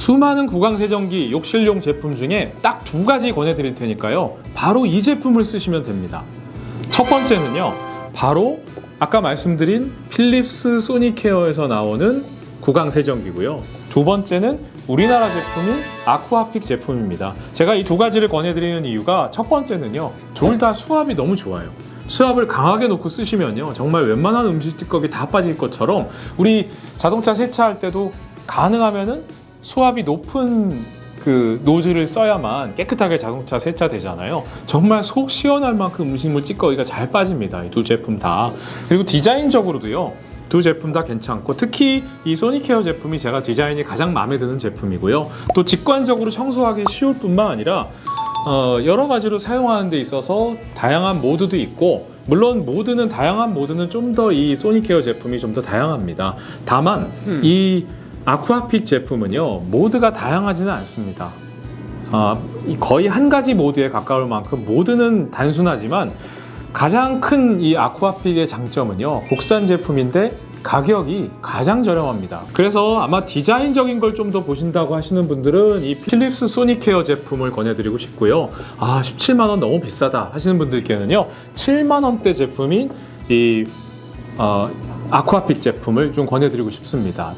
수많은 구강 세정기 욕실용 제품 중에 딱 두 가지 권해드릴 테니까요. 바로 이 제품을 쓰시면 됩니다. 첫 번째는요. 바로 아까 말씀드린 필립스 소니케어에서 나오는 구강 세정기고요. 두 번째는 우리나라 제품인 아쿠아픽 제품입니다. 제가 이 두 가지를 권해드리는 이유가 첫 번째는요. 둘 다 수압이 너무 좋아요. 수압을 강하게 놓고 쓰시면요. 정말 웬만한 음식 찌꺼기 다 빠질 것처럼 우리 자동차 세차할 때도 가능하면은 수압이 높은 그 노즐을 써야만 깨끗하게 자동차 세차되잖아요. 정말 속 시원할 만큼 음식물 찌꺼기가 잘 빠집니다. 이 두 제품 다. 그리고 디자인적으로도요. 두 제품 다 괜찮고 특히 이 소니케어 제품이 제가 디자인이 가장 마음에 드는 제품이고요. 또 직관적으로 청소하기 쉬울 뿐만 아니라 어, 여러 가지로 사용하는 데 있어서 다양한 모드도 있고 물론 모드는 다양한 모드는 좀 더 이 소니케어 제품이 좀 더 다양합니다. 다만 이 아쿠아픽 제품은요 모드가 다양하지는 않습니다. 아, 이 거의 한 가지 모드에 가까울 만큼 모드는 단순하지만 가장 큰 이 아쿠아픽의 장점은요 국산 제품인데 가격이 가장 저렴합니다. 그래서 아마 디자인적인 걸 좀 더 보신다고 하시는 분들은 이 필립스 소니케어 제품을 권해드리고 싶고요. 아 17만 원 너무 비싸다 하시는 분들께는요 7만 원대 제품인 이 어, 아쿠아픽 제품을 좀 권해드리고 싶습니다.